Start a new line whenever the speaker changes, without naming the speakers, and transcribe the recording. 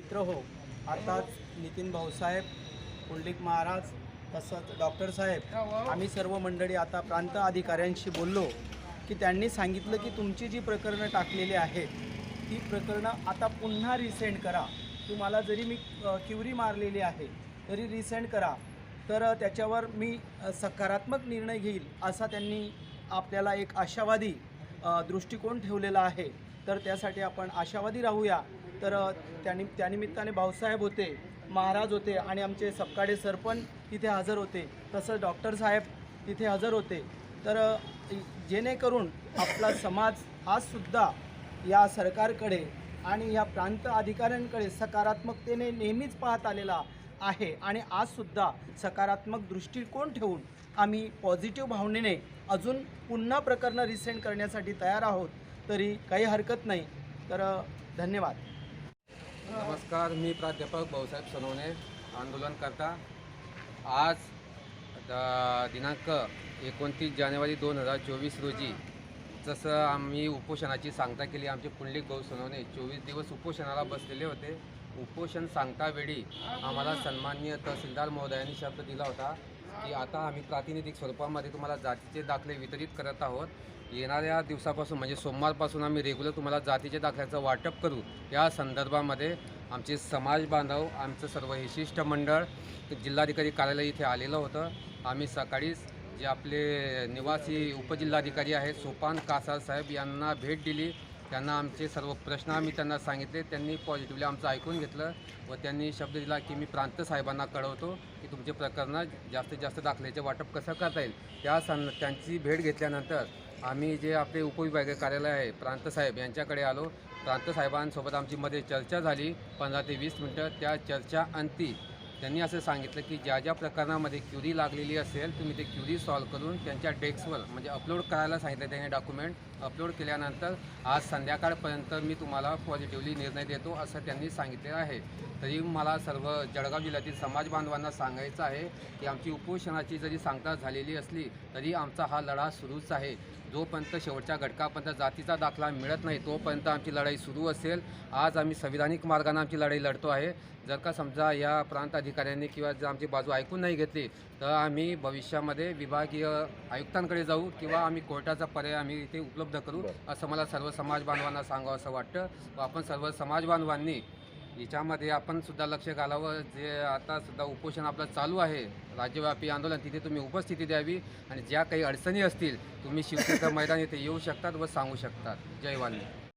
मित्र हो. अर्थात नितीन भाऊसाहेब पुंडलिक महाराज तसंच डॉक्टर साहेब आम्ही सर्व मंडळी आता प्रांत अधिकाऱ्यांशी बोललो की त्यांनी सांगितलं की तुमची जी प्रकरणं टाकलेली आहेत ती प्रकरणं आता पुन्हा रिसेंड करा. तुम्हाला जरी मी किवरी क्युरी मारलेली आहे तरी रिसेंड करा. तर त्याच्यावर मी सकारात्मक निर्णय घेईल असा त्यांनी आपल्याला एक आशावादी दृष्टिकोन ठेवलेला आहे. तर त्यासाठी आपण आशावादी राहूया. तर त्यानि त्यानिमित्ताने भाऊसाहेब होते महाराज होते आणि आमचे सपकाडे सर पण तिथे हजर होते. तसंच डॉक्टर साहेब तिथे हजर होते. तर जेणेकरून आपला समाज आजसुद्धा या सरकारकडे आणि या प्रांत अधिकाऱ्यांकडे सकारात्मकतेने नेहमीच पाहत आलेला आहे आणि आजसुद्धा सकारात्मक दृष्टिकोन ठेवून आम्ही पॉझिटिव्ह भावनेने अजून पुन्हा प्रकरणं रिसेंड करण्यासाठी तयार आहोत तरी काही हरकत नाही. तर धन्यवाद.
नमस्कार मी प्राध्यापक भाऊसाहेब सोनवणे आंदोलनकर्ता. आज द- दिनांक एकोणतीस जानेवारी दोन हजार चोवीस रोजी जसं आम्ही उपोषणाची सांगता केली आमचे पुंडलिक भाऊ सोनवणे चोवीस दिवस उपोषणाला बसलेले होते. उपोषण सांगतावेळी आम्हाला सन्माननीय तहसीलदार महोदयांनी शब्द दिला होता. की आता आम्ही प्रातिनिधिक स्वरूपामध्ये तुम्हाला जातीचे दाखले वितरित करत आहोत. येणाऱ्या दिवसापासून म्हणजे सोमवारपासून आम्ही रेग्युलर तुम्हाला जातीचे दाखल्याचं वाटप करू. या संदर्भामध्ये आमचे समाज बांधव आमचं सर्व हे शिष्टमंडळ जिल्हाधिकारी कार्यालय इथे आलेलं होतं. आम्ही सकाळीच जे आपले निवासी उपजिल्हाधिकारी आहेत सोपान कासार साहेब यांना भेट दिली. त्यांना आमचे सर्व प्रश्न आम्ही त्यांना सांगितले. त्यांनी पॉझिटिव्हली आमचं ऐकून घेतलं व त्यांनी शब्द दिला की मी प्रांत साहेबांना कळवतो की तुमचे प्रकरणं जास्तीत जास्त दाखल्याचे वाटप कसं करता येईल. त्या सं त्यांची भेट घेतल्यानंतर आम्ही जे आपले उपविभागीय कार्यालय आहे प्रांत साहेब यांच्याकडे आलो. प्रांत साहेबांसोबत आमची मध्ये चर्चा झाली. पंधरा ते वीस मिनटं त्या चर्चा अंती त्यांनी असं सांगितलं की ज्या ज्या प्रकरणामध्ये क्युरी लागलेली असेल तुम्ही ते क्युरी सॉल्व करून त्यांच्या डेस्कवर म्हणजे अपलोड करायला सांगितलं त्यांनी डॉक्युमेंट अपलोड केल्यानंतर आज संध्याकाळपर्यंत मी तुम्हाला पॉझिटिव्हली निर्णय देतो असं त्यांनी सांगितलेलं आहे. तरी मला सर्व जळगाव जिल्ह्यातील समाज बांधवांना सांगायचं आहे की आमची उपोषणाची जरी सांगता झालेली असली तरी आमचा हा लढा सुरूच आहे. जोपर्यंत शेवटच्या घटकापर्यंत जातीचा दाखला मिळत नाही तोपर्यंत आमची लढाई सुरू असेल. आज आम्ही संविधानिक मार्गाने आमची लढाई लढतो आहे. जर का समजा या प्रांत अधिकाऱ्यांनी किंवा जर आमची बाजू ऐकून नाही घेतली तर आम्ही भविष्यामध्ये विभागीय आयुक्तांकडे जाऊ किंवा आम्ही कोर्टाचा पर्याय आम्ही इथे उपलब्ध करू असं मला सर्व समाज बांधवांना सांगावं असं वाटतं. व आपण सर्व समाज बांधवांनी याच्यामध्ये आपण सुद्धा लक्ष घालावं. जे आता सुद्धा उपोषण आपलं चालू आहे राज्यव्यापी आंदोलन तिथे तुम्ही उपस्थिती द्यावी आणि ज्या काही अडचणी असतील तुम्ही शिवसेनेचं मैदान इथे येऊ शकतात व सांगू शकतात. जय वाल्मी